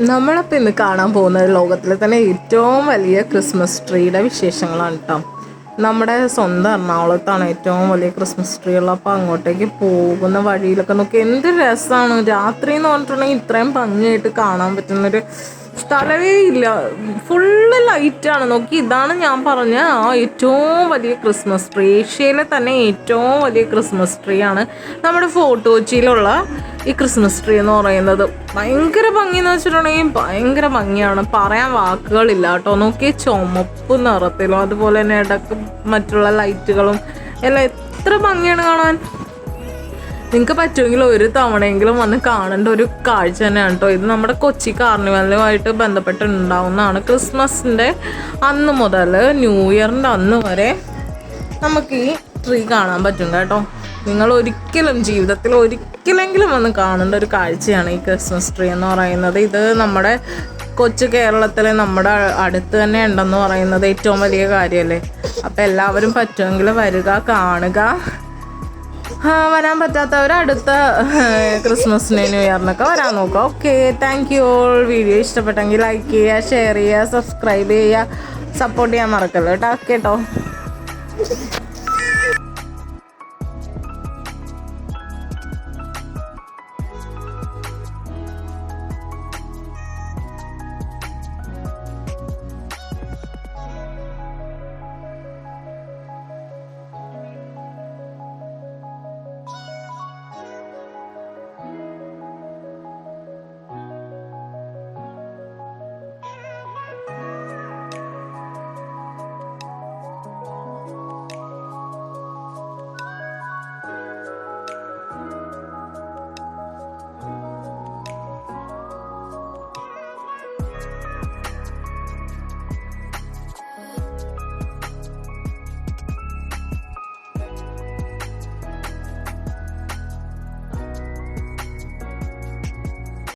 നമ്മളപ്പോൾ ഇന്ന് കാണാൻ പോകുന്നത് ലോകത്തിലെ തന്നെ ഏറ്റവും വലിയ ക്രിസ്മസ് ട്രീയുടെ വിശേഷങ്ങളാണ് കേട്ടോ നമ്മുടെ സ്വന്തം എറണാകുളത്താണ് ഏറ്റവും വലിയ ക്രിസ്മസ് ട്രീ ഉള്ളത്. അപ്പോൾ അങ്ങോട്ടേക്ക് പോകുന്ന വഴിയിലൊക്കെ നോക്കി എന്ത് രസമാണ് രാത്രി എന്ന് പറഞ്ഞിട്ടുണ്ടെങ്കിൽ ഇത്രയും ഭംഗിയായിട്ട് കാണാൻ പറ്റുന്നൊരു സ്ഥലമേ ഇല്ല. ഫുള്ള് ലൈറ്റാണ്. നോക്കി ഇതാണ് ഞാൻ പറഞ്ഞ ആ ഏറ്റവും വലിയ ക്രിസ്മസ് ട്രീ. ഏഷ്യയിലെ തന്നെ ഏറ്റവും വലിയ ക്രിസ്മസ് ട്രീ ആണ് നമ്മുടെ ഫോർട്ട് കൊച്ചിയിലുള്ള ഈ ക്രിസ്മസ് ട്രീ എന്ന് പറയുന്നത്. ഭയങ്കര ഭംഗി എന്ന് വെച്ചിട്ടുണ്ടെങ്കിൽ ഭയങ്കര ഭംഗിയാണ്. പറയാൻ വാക്കുകളില്ല കേട്ടോ. നോക്കി ചുമപ്പ് നിറത്തിലും അതുപോലെ തന്നെ ഇടയ്ക്ക് മറ്റുള്ള ലൈറ്റുകളും എല്ലാം എത്ര ഭംഗിയാണ് കാണാൻ. നിങ്ങൾക്ക് പറ്റുമെങ്കിൽ ഒരു തവണയെങ്കിലും വന്ന് കാണേണ്ട ഒരു കാഴ്ച തന്നെയാണ് കേട്ടോ ഇത് നമ്മുടെ കൊച്ചി കാർണിവലുമായിട്ട് ബന്ധപ്പെട്ടുണ്ടാവുന്നതാണ് ക്രിസ്മസിന്റെ അന്ന് മുതൽ ന്യൂ ഇയറിന്റെ അന്ന് വരെ നമുക്ക് ഈ ട്രീ കാണാൻ പറ്റും കേട്ടോ നിങ്ങൾ ഒരിക്കലും ജീവിതത്തിൽ ഒരിക്കലെങ്കിലും വന്ന് കാണേണ്ട ഒരു കാഴ്ചയാണ് ഈ ക്രിസ്മസ് ട്രീ എന്ന് പറയുന്നത്. ഇത് നമ്മുടെ കൊച്ചു കേരളത്തിലെ നമ്മുടെ അടുത്ത് തന്നെ ഉണ്ടെന്ന് പറയുന്നത് ഏറ്റവും വലിയ കാര്യമല്ലേ? അപ്പോൾ എല്ലാവരും പറ്റുമെങ്കിൽ വരിക കാണുക. വരാൻ പറ്റാത്തവർ അടുത്ത ക്രിസ്മസിന് ന്യൂ ഇയറിനൊക്കെ വരാൻ നോക്കുക. Okay thank you all video ഇഷ്ടപ്പെട്ടെങ്കിൽ ലൈക്ക് ചെയ്യുക ഷെയർ ചെയ്യുക സബ്സ്ക്രൈബ് ചെയ്യുക. സപ്പോർട്ട് ചെയ്യാൻ മറക്കല്ലോ കേട്ടോ. കേട്ടോ